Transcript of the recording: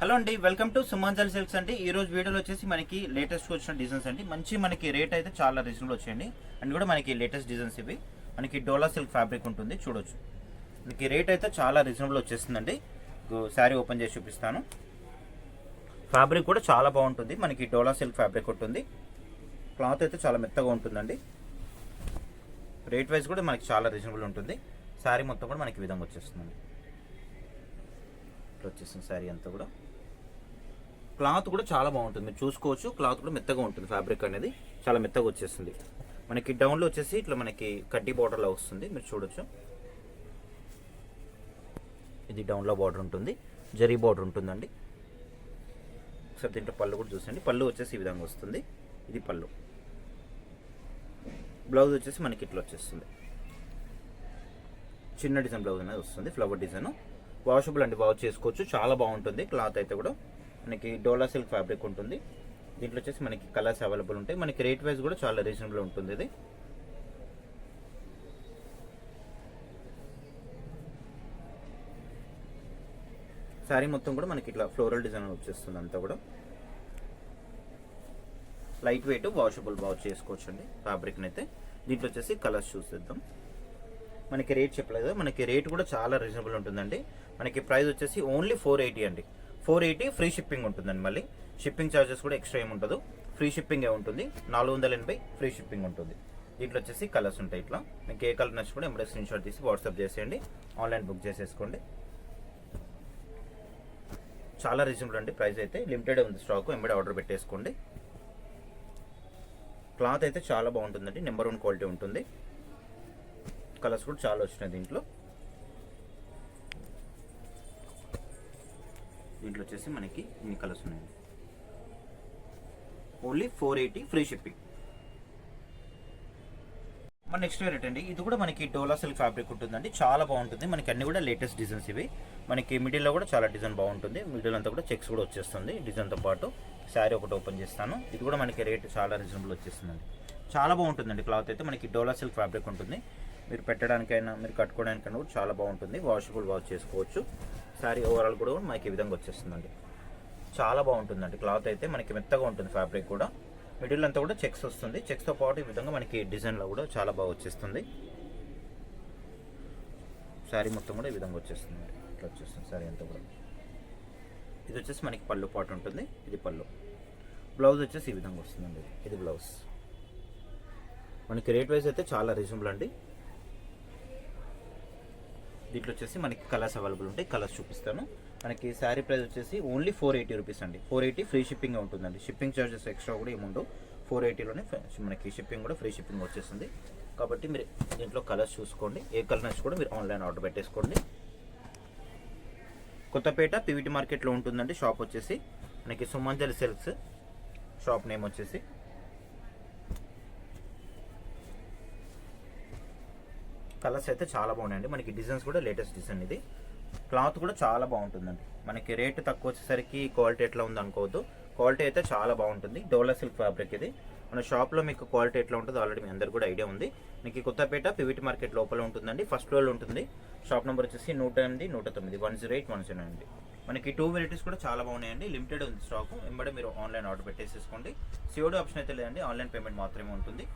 Hello అండి welcome to సుమాంజల్ silks అండి. ఈ రోజు వీడియోలో వచ్చేసి మనకి లేటెస్ట్ వచ్చిన డిజైన్స్ అండి. మంచి మనకి రేట్ అయితే చాలా రీజనబుల్ వచ్చాయండి. అండ్ కూడా మనకి లేటెస్ట్ డిజైన్స్ ఇవి. మనకి డోలా సిల్క్ ఫ్యాబ్రిక్ ఉంటుంది చూడొచ్చు. మనకి రేట్ అయితే చాలా రీజనబుల్ వచ్చేస్తుందండి. శారీ ఓపెన్ చేసి చూపిస్తాను. ఫ్యాబ్రిక్ కూడా చాలా బాగుంటుంది. మనకి డోలా సిల్క్ ఫ్యాబ్రిక్ ఉంటుంది క్లాత్ అయితే చాలా మెత్తగా ఉంటుందండి. రేట్ వైజ్ కూడా మనకి చాలా రీజనబుల్ ఉంటుంది. శారీ మొత్తం కూడా మనకి ఈ విధంగా వచ్చేస్తుందండి. ఇట్లా వచ్చేసిన శారీ అంతా కూడా. క్లాత్ కూడా చాలా బాగుంటుంది. మీరు చూసుకోవచ్చు క్లాత్ కూడా మెత్తగా ఉంటుంది ఫ్యాబ్రిక్ అనేది. చాలా మెత్తగా వచ్చేస్తుంది మనకి డౌన్లో వచ్చేసి ఇట్లా మనకి కడ్డీ బార్డర్లో వస్తుంది. మీరు చూడొచ్చు. ఇది డౌన్లో బార్డర్ ఉంటుంది. జరీ బార్డర్ ఉంటుందండి. ఒకసారి దీంట్లో పళ్ళు కూడా చూసండి పళ్ళు వచ్చేసి ఈ విధంగా వస్తుంది. ఇది పళ్ళు. బ్లౌజ్ వచ్చేసి మనకి ఇట్లా వచ్చేస్తుంది. చిన్న డిజైన్ బ్లౌజ్ అనేది వస్తుంది. Flower design. వాషబుల్ అండి వాష్ చేసుకోవచ్చు. చాలా బాగుంటుంది. క్లాత్ అయితే కూడా. మనకి డోలా సిల్క్ ఫ్యాబ్రిక్ ఉంటుంది. దీంట్లో వచ్చేసి మనకి కలర్స్ అవైలబుల్ ఉంటాయి. మనకి రేట్ వైజ్ కూడా చాలా రీజనబుల్ ఉంటుంది ఇది. శారీ మొత్తం కూడా మనకి ఇట్లా ఫ్లోరల్ డిజైన్ వచ్చేస్తుంది అంతా కూడా. లైట్ వెయిట్ వాషబుల్ బాగా చేసుకోవచ్చు అండి ఫ్యాబ్రిక్ని అయితే దీంట్లో వచ్చేసి కలర్స్ చూసేద్దాం. మనకి రేట్ చెప్పలేదు. మనకి రేట్ కూడా చాలా రీజనబుల్ ఉంటుందండి. మనకి ప్రైస్ వచ్చేసి ఓన్లీ ఫోర్ ఎయిటీ అండి. ఫోర్ ఎయిటీ ఫ్రీ షిప్పింగ్ ఉంటుందండి మళ్ళీ. షిప్పింగ్ ఛార్జెస్ కూడా ఎక్స్ట్రా ఏమి ఉండదు. ఫ్రీ షిప్పింగ్ ఉంటుంది. నాలుగు వందల ఎనభై ఫ్రీ షిప్పింగ్ ఉంటుంది. దీంట్లో వచ్చేసి కలర్స్ ఉంటాయి ఇట్లా. మీకు ఏ కలర్ నచ్చి కూడా ఎంబడే స్క్రీన్ షాట్ తీసి వాట్సాప్ చేసేయండి. ఆన్లైన్ బుక్ చేసేసుకోండి. చాలా రీజనబుల్ అండి ప్రైస్ అయితే. లిమిటెడ్ ఉంది స్టాక్ ఎంబడే ఆర్డర్ పెట్టేసుకోండి. క్లాత్ అయితే చాలా బాగుంటుందండి. నెంబర్ వన్ క్వాలిటీ ఉంటుంది. కలర్స్ కూడా చాలా వచ్చినాయి దీంట్లో. దీంట్లో వచ్చేసి మనకి ఇన్ని కలర్స్ ఉన్నాయి. Only four eighty free shipping. మన నెక్స్ట్ వేరేట్ అండి. ఇది కూడా మనకి డోలా సిల్క్ ఫ్యాబ్రిక్ ఉంటుందండి. చాలా బాగుంటుంది. మనకి అన్ని కూడా లేటెస్ట్ డిజైన్స్ ఇవి. మనకి మిడిల్లో కూడా చాలా డిజైన్ బాగుంటుంది. మిడిల్ అంతా కూడా చెక్స్ కూడా వచ్చేస్తుంది డిజైన్తో పాటు. శారీ ఒకటి ఓపెన్ చేస్తాను. ఇది కూడా మనకి రేట్ చాలా రీజనబుల్ వచ్చేస్తుందండి. చాలా బాగుంటుందండి క్లాత్ అయితే. మనకి డోలా సిల్క్ ఫ్యాబ్రిక్ ఉంటుంది. మీరు పెట్టడానికైనా మీరు కట్టుకోవడానికైనా కూడా చాలా బాగుంటుంది. వాషబుల్ వాష్ చేసుకోవచ్చు. శారీ ఓవరాల్ కూడా మనకి ఈ విధంగా వచ్చేస్తుందండి. చాలా బాగుంటుందండి. క్లాత్ అయితే మనకి మెత్తగా ఉంటుంది ఫ్యాబ్రిక్ కూడా. మిడిల్ అంతా కూడా చెక్స్ వస్తుంది. చెక్స్తో పాటు ఈ విధంగా మనకి డిజైన్లో కూడా చాలా బాగా వచ్చేస్తుంది. శారీ మొత్తం కూడా ఈ విధంగా వచ్చేస్తుంది ఇట్లా వచ్చేస్తుంది శారీ అంతా కూడా. ఇది వచ్చేసి మనకి పళ్ళు పాటు ఉంటుంది. ఇది పళ్ళు. బ్లౌజ్ వచ్చేసి ఈ విధంగా వస్తుందండి. ఇది బ్లౌజ్ మనకి రేట్ వైజ్ అయితే చాలా రీజనబుల్ అండి. దీంట్లో వచ్చేసి మనకి కలర్స్ అవైలబుల్ ఉంటాయి. కలర్స్ చూపిస్తాను. మనకి శారీ ప్రైస్ వచ్చేసి ఓన్లీ ఫోర్ ఎయిటీ రూపీస్ అండి. ఫోర్ ఎయిటీ ఫ్రీ షిప్పింగ్ ఉంటుందండి. షిప్పింగ్ చార్జెస్ ఎక్స్ట్రా కూడా ఏముండవు ఫోర్ ఎయిటీలోనే మనకి షిప్పింగ్ కూడా ఫ్రీ షిప్పింగ్ వచ్చేస్తుంది. కాబట్టి మీరు దీంట్లో కలర్స్ చూసుకోండి. ఏ కలర్ నచ్చి కూడా మీరు ఆన్లైన్ ఆర్డర్ పెట్టేసుకోండి. కొత్తపేట పివిటి మార్కెట్లో ఉంటుందండి. షాప్ వచ్చేసి మనకి సుమంజలి సిల్క్స్. షాప్ నేమ్ వచ్చేసి కలర్స్ అయితే చాలా బాగున్నాయండి. మనకి డిజైన్స్ కూడా లేటెస్ట్ డిజైన్ ఇది. క్లాత్ కూడా చాలా బాగుంటుందండి. మనకి రేట్ తక్కువ వచ్చేసరికి క్వాలిటీ ఎట్లా ఉంది అనుకోవద్దు. క్వాలిటీ అయితే చాలా బాగుంటుంది. డోలా సిల్క్ ఫ్యాబ్రిక్ ఇది. మన షాప్లో మీకు క్వాలిటీ ఎట్లా ఉంటుందో ఆల్రెడీ మీ అందరు కూడా ఐడియా ఉంది. మీకు కొత్తపేట పివిటి మార్కెట్ లోపల ఉంటుందండి. ఫస్ట్ ఫ్లోర్లో ఉంటుంది. షాప్ నెంబర్ వచ్చేసి నూట ఎనిమిది నూట తొమ్మిది one zero eight one zero ఎనిమిది మనకి టూ వెరైటీస్ కూడా చాలా బాగున్నాయండి. లిమిటెడ్ ఉంది స్టాక్ వెంబడే మీరు ఆన్లైన్ ఆర్డర్ పెట్టేసేసుకోండి. సిఓడి ఆప్షన్ అయితే లేదండి. ఆన్లైన్ పేమెంట్ మాత్రమే ఉంటుంది.